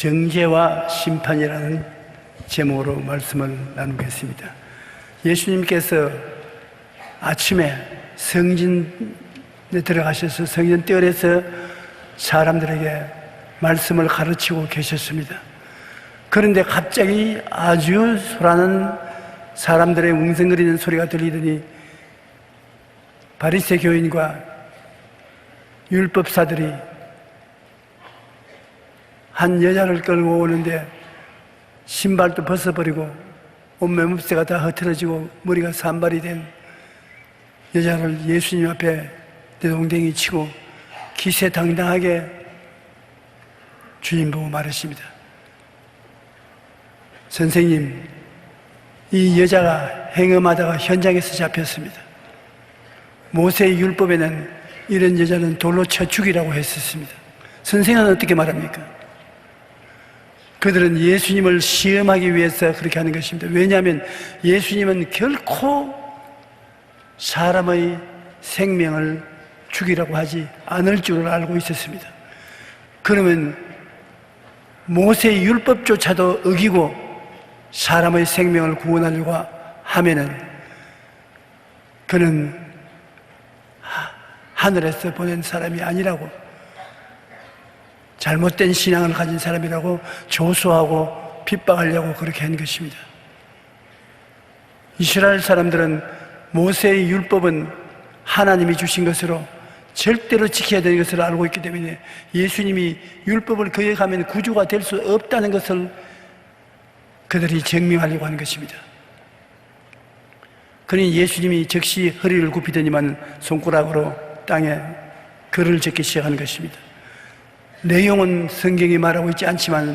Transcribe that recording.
정죄와 심판이라는 제목으로 말씀을 나누겠습니다. 예수님께서 아침에 성전에 들어가셔서 성전 뜰에서 사람들에게 말씀을 가르치고 계셨습니다. 그런데 갑자기 아주 소라는 사람들의 웅성거리는 소리가 들리더니 바리새 교인과 율법사들이 한 여자를 끌고 오는데 신발도 벗어버리고 옷매무새가 다 흐트러지고 머리가 산발이 된 여자를 예수님 앞에 대동댕이 치고 기세당당하게 주님 보고 말하십니다. 선생님, 이 여자가 행음하다가 현장에서 잡혔습니다. 모세의 율법에는 이런 여자는 돌로 쳐 죽이라고 했었습니다. 선생은 어떻게 말합니까? 그들은 예수님을 시험하기 위해서 그렇게 하는 것입니다. 왜냐하면 예수님은 결코 사람의 생명을 죽이라고 하지 않을 줄을 알고 있었습니다. 그러면 모세의 율법조차도 어기고 사람의 생명을 구원하려고 하면은 그는 하- 하늘에서 보낸 사람이 아니라고 잘못된 신앙을 가진 사람이라고 조소하고 핍박하려고 그렇게 한 것입니다. 이스라엘 사람들은 모세의 율법은 하나님이 주신 것으로 절대로 지켜야 되는 것을 알고 있기 때문에 예수님이 율법을 거역하면 구주가 될 수 없다는 것을 그들이 증명하려고 하는 것입니다. 그러니 예수님이 즉시 허리를 굽히더니만 손가락으로 땅에 글을 적기 시작하는 것입니다. 내용은 성경이 말하고 있지 않지만